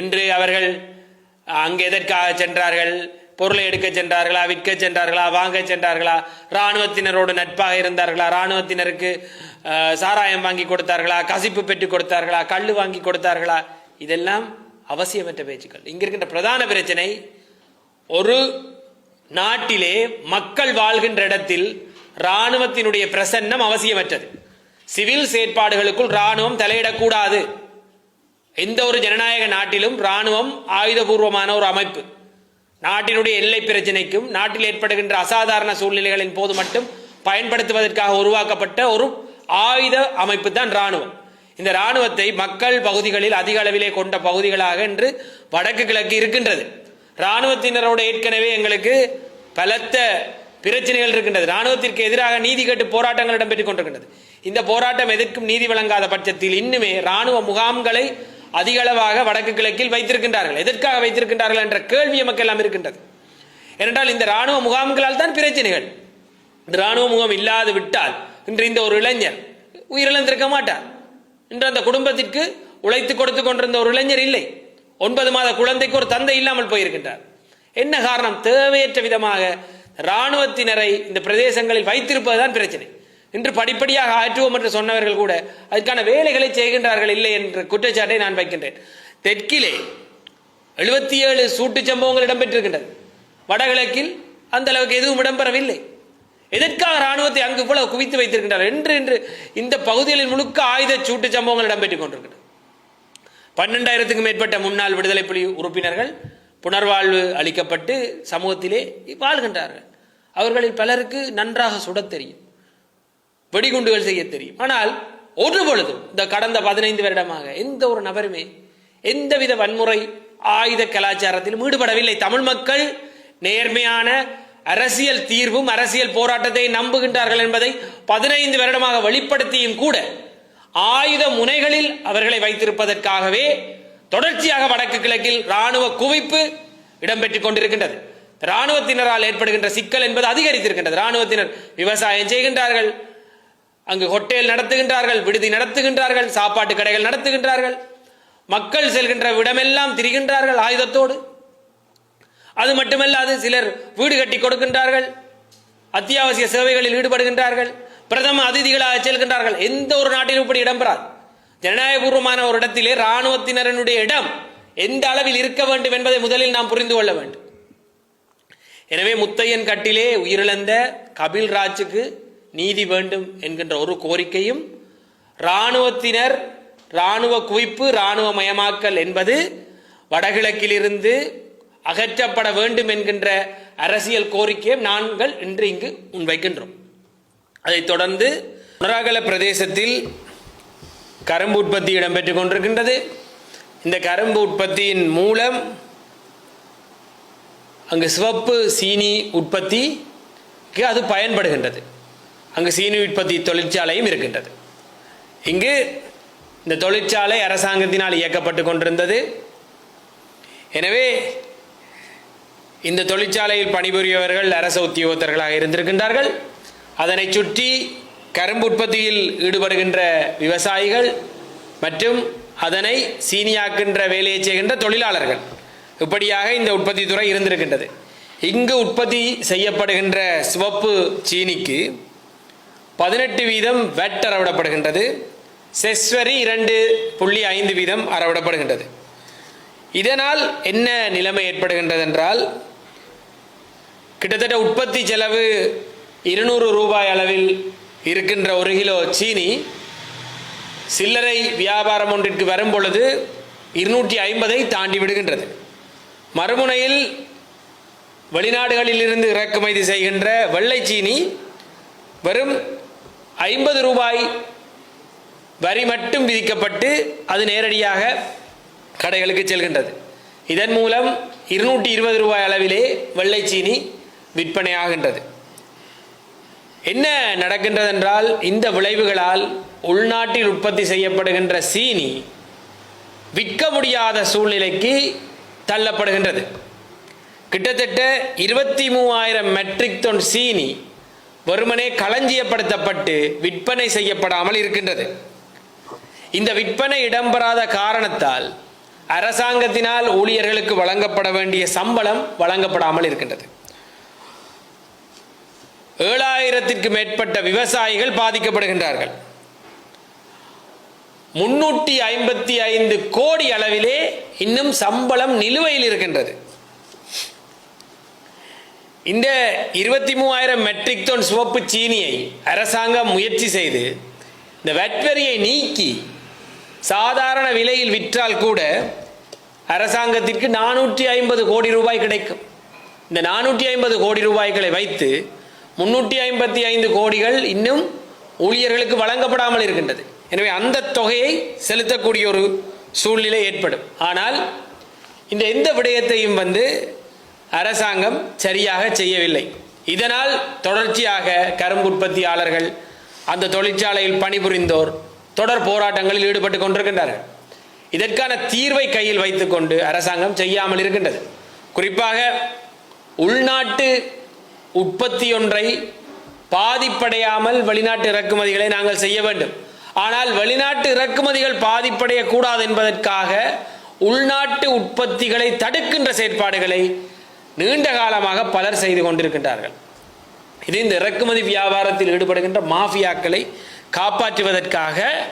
இன்று அவர்கள் அங்கே எதற்காக சென்றார்கள்? பொருளை எடுக்க சென்றார்களா? விற்க சென்றார்களா? வாங்க சென்றார்களா? இராணுவத்தினரோடு நட்பாக இருந்தார்களா? இராணுவத்தினருக்கு சாராயம் வாங்கி கொடுத்தார்களா? கசிப்பு பெற்று கொடுத்தார்களா? கல் வாங்கி கொடுத்தார்களா? இதெல்லாம் அவசியமற்ற பேச்சுக்கள். இங்க இருக்கின்ற பிரதான பிரச்சனை ஒரு நாட்டிலே மக்கள் வாழ்கின்ற இடத்தில் இராணுவத்தினுடைய பிரசன்னம் அவசியமற்றது. சிவில் செயற்பாடுகளுக்குள் இராணுவம் தலையிடக்கூடாது. எந்த ஒரு ஜனநாயக நாட்டிலும் இராணுவம் ஆயுதபூர்வமான ஒரு அமைப்பு. நாட்டினுடைய எல்லை பிரச்சினைக்கும் நாட்டில் ஏற்படுகின்ற அசாதாரண சூழ்நிலைகளின் போது மட்டும் பயன்படுத்துவதற்காக உருவாக்கப்பட்ட ஒரு ஆயுத அமைப்பு தான் இராணுவம். இந்த இராணுவத்தை மக்கள் பகுதிகளில் அதிக அளவிலே கொண்ட பகுதிகளாக இன்று வடக்கு கிழக்கு இருக்கின்றது. இராணுவத்தினரோட ஏற்கனவே எங்களுக்கு பலத்த பிரச்சனைகள் இருக்கின்றது. இராணுவத்திற்கு எதிராக நீதி கேட்டு போராட்டங்கள் இடம்பெற்றுக் கொண்டிருக்கின்றது. இந்த போராட்டம் எதற்கும் நீதி வழங்காத பட்சத்தில் இன்னுமே இராணுவ முகாம்களை அதிக அளவாக வடக்கு கிழக்கில் வைத்திருக்கின்றார்கள். எதற்காக வைத்திருக்கின்றார்கள் என்ற கேள்வி எமக்கு எல்லாம் இருக்கின்றது. ஏனென்றால் இந்த ராணுவ முகாம்களால் தான் பிரச்சனைகள். இந்த இராணுவ முகாம் இல்லாது விட்டால் இன்று இந்த ஒரு இளைஞர் உயிரிழந்திருக்க மாட்டார். இன்று அந்த குடும்பத்திற்கு உழைத்து கொடுத்து கொண்டிருந்த ஒரு இளைஞர் இல்லை. ஒன்பது மாத குழந்தைக்கு ஒரு தந்தை இல்லாமல் போயிருக்கின்றார். என்ன காரணம்? தேவையற்ற விதமாக இராணுவத்தினரை இந்த பிரதேசங்களில் வைத்திருப்பதுதான் பிரச்சனை. இன்று படிப்படியாக ஆற்றுவோம் என்று சொன்னவர்கள் கூட அதுக்கான வேலைகளை செய்கின்றார்கள் இல்லை என்ற குற்றச்சாட்டை நான் வைக்கின்றேன். தெற்கிலே எழுபத்தி ஏழு சூட்டுச் சம்பவங்கள் இடம்பெற்றிருக்கின்றது. வடகிழக்கில் அந்த அளவுக்கு எதுவும் இடம்பெறவில்லை. எதற்காக ராணுவத்தை அங்கு இவ்வளவு குவித்து வைத்திருக்கின்றார் என்று இன்று இந்த பகுதிகளில் முழுக்க ஆயுத சூட்டுச் சம்பவங்கள் இடம்பெற்றுக் கொண்டிருக்கின்றன பன்னெண்டாயிரத்துக்கும் மேற்பட்ட முன்னாள் விடுதலை புலி உறுப்பினர்கள் புனர்வாழ்வு அளிக்கப்பட்டு சமூகத்திலே வாழ்கின்றார்கள். அவர்களில் பலருக்கு நன்றாக சுடத் தெரியும் வெடிகுண்டுகள் செய்ய தெரியும். ஆனால் ஒரு பொழுதும் இந்த கடந்த பதினைந்து வருடமாக எந்த ஒரு நபருமே எந்தவித வன்முறை ஆயுத கலாச்சாரத்திலும் ஈடுபடவில்லை. தமிழ் மக்கள் நேர்மையான அரசியல் தீர்வும் அரசியல் போராட்டத்தை நம்புகின்றார்கள் என்பதை பதினைந்து வருடமாக வெளிப்படுத்தியும் கூட ஆயுத முனைகளில் அவர்களை வைத்திருப்பதற்காகவே தொடர்ச்சியாக வடக்கு கிழக்கில் ராணுவ குவிப்பு இடம்பெற்றுக் கொண்டிருக்கின்றது. ராணுவத்தினரால் ஏற்படுகின்ற சிக்கல் என்பது அதிகரித்திருக்கின்றது. ராணுவத்தினர் விவசாயம் செய்கின்றார்கள். அங்கு ஹோட்டல் நடத்துகின்றார்கள் விடுதி நடத்துகின்றார்கள் சாப்பாட்டு கடைகள் நடத்துகின்றார்கள். மக்கள் செல்கின்ற விடமெல்லாம் திரிகின்றார்கள் ஆயுதத்தோடு. அது மட்டுமல்லாது சிலர் வீடு கட்டி கொடுக்கின்றார்கள் அத்தியாவசிய சேவைகளில் ஈடுபடுகின்றார்கள் பிரதம அதிதிகளாக செல்கின்றார்கள். எந்த ஒரு நாட்டிலும் இப்படி இடம்பெறாது. ஜனநாயகபூர்வமான ஒரு இடத்திலே இராணுவத்தினரனுடைய இடம் எந்த அளவில் இருக்க வேண்டும் என்பதை முதலில் நாம் புரிந்து கொள்ள வேண்டும். எனவே முத்தையன் கட்டிலே உயிரிழந்த கபில் ராஜுக்கு நீதி வேண்டும் என்கின்ற ஒரு கோரிக்கையும் இராணுவத்தினர் இராணுவ குவிப்பு இராணுவமயமாக்கல் என்பது வடகிழக்கிலிருந்து அகற்றப்பட வேண்டும் என்கின்ற அரசியல் கோரிக்கையை நாங்கள் இன்று இங்கு முன்வைக்கின்றோம். அதைத் தொடர்ந்து உணராகல பிரதேசத்தில் கரும்பு உற்பத்தி இடம்பெற்றுக் கொண்டிருக்கின்றது. இந்த கரும்பு உற்பத்தியின் மூலம் அங்கு சிவப்பு சீனி உற்பத்திக்கு அது பயன்படுகின்றது. அங்கு சீனி உற்பத்தி தொழிற்சாலையும் இருக்கின்றது. இங்கு இந்த தொழிற்சாலை அரசாங்கத்தினால் இயக்கப்பட்டு கொண்டிருந்தது. எனவே இந்த தொழிற்சாலையில் பணிபுரியவர்கள் அரச உத்தியோகத்தர்களாக இருந்திருக்கின்றார்கள். அதனை சுற்றி கரும்பு உற்பத்தியில் ஈடுபடுகின்ற விவசாயிகள் மற்றும் அதனை சீனியாக்கின்ற வேலையை செய்கின்ற தொழிலாளர்கள். இப்படியாக இந்த உற்பத்தி துறை இருந்திருக்கின்றது. இங்கு உற்பத்தி செய்யப்படுகின்ற சிவப்பு சீனிக்கு பதினெட்டு வீதம் வெட் அறவிடப்படுகின்றது. செஸ்வரி இரண்டு புள்ளி ஐந்து வீதம் அறவிடப்படுகின்றது. இதனால் என்ன நிலைமை ஏற்படுகின்றது என்றால் கிட்டத்தட்ட உற்பத்தி செலவு இருநூறு ரூபாய் அளவில் இருக்கின்ற ஒரு கிலோ சீனி சில்லறை வியாபாரம் ஒன்றிற்கு வரும் பொழுது இருநூற்றி ஐம்பதை தாண்டி விடுகின்றது. மறுமுனையில் வெளிநாடுகளிலிருந்து இறக்குமதி செய்கின்ற வெள்ளை சீனி வெறும் ஐம்பது ரூபாய் வரி மட்டும் விதிக்கப்பட்டு அது நேரடியாக கடைகளுக்கு செல்கின்றது. இதன் மூலம் இருநூற்றி இருபது ரூபாய் அளவிலே வெள்ளை சீனி விற்பனையாகின்றது என்ன நடக்கின்றது என்றால் இந்த விளைவுகளால் உள்நாட்டில் உற்பத்தி செய்யப்படுகின்ற சீனி விற்க முடியாத சூழ்நிலைக்கு தள்ளப்படுகின்றது. கிட்டத்தட்ட இருபத்தி மூவாயிரம் மெட்ரிக் டன் சீனி வெறுமனே களஞ்சியப்படுத்தப்பட்டு விற்பனை செய்யப்படாமல் இருக்கின்றது. இந்த விற்பனை இடம்பெறாத காரணத்தால் அரசாங்கத்தினால் ஊழியர்களுக்கு வழங்கப்பட வேண்டிய சம்பளம் வழங்கப்படாமல் இருக்கின்றது. ஏழாயிரத்திற்கு மேற்பட்ட விவசாயிகள் பாதிக்கப்படுகின்றார்கள். முன்னூற்றி ஐம்பத்தி ஐந்து கோடி அளவிலே இன்னும் சம்பளம் நிலுவையில் இருக்கின்றது. இந்த இருபத்தி மூவாயிரம் மெட்ரிக் டன் சிவப்பு சீனியை அரசாங்கம் முயற்சி செய்து இந்த வெட்வரியை நீக்கி சாதாரண விலையில் விற்றால் கூட அரசாங்கத்திற்கு நானூற்றி ஐம்பது கோடி ரூபாய் கிடைக்கும். இந்த நானூற்றி ஐம்பது கோடி ரூபாய்களை வைத்து முன்னூற்றி ஐம்பத்தி ஐந்து கோடிகள் இன்னும் ஊழியர்களுக்கு வழங்கப்படாமல் இருக்கின்றது. எனவே அந்த தொகையை செலுத்தக்கூடிய ஒரு சூழ்நிலை ஏற்படும். ஆனால் இந்த எந்த விடயத்தையும் வந்து அரசாங்கம் சரியாக செய்யவில்லை. இதனால் தொடர்ச்சியாக கரும்பு உற்பத்தியாளர்கள் அந்த தொழிற்சாலையில் பணிபுரிந்தோர் தொடர் போராட்டங்களில் ஈடுபட்டு கொண்டிருக்கின்றார்கள் இதற்கான தீர்வை கையில் வைத்துக்கொண்டு அரசாங்கம் செய்யாமல் இருக்கின்றது. குறிப்பாக உள்நாட்டு உற்பத்தி ஒன்றை பாதிப்படையாமல் வெளிநாட்டு இறக்குமதிகளை நாங்கள் செய்ய வேண்டும். ஆனால் வெளிநாட்டு இறக்குமதிகள் பாதிப்படையக்கூடாது என்பதற்காக உள்நாட்டு உற்பத்திகளை தடுக்கின்ற செயற்பாடுகளை நீண்ட காலமாக பலர் செய்து கொண்டிருக்கின்றார்கள். இது இந்த இறக்குமதி வியாபாரத்தில் ஈடுபடுகின்ற மாஃபியாக்களை காப்பாற்றுவதற்காக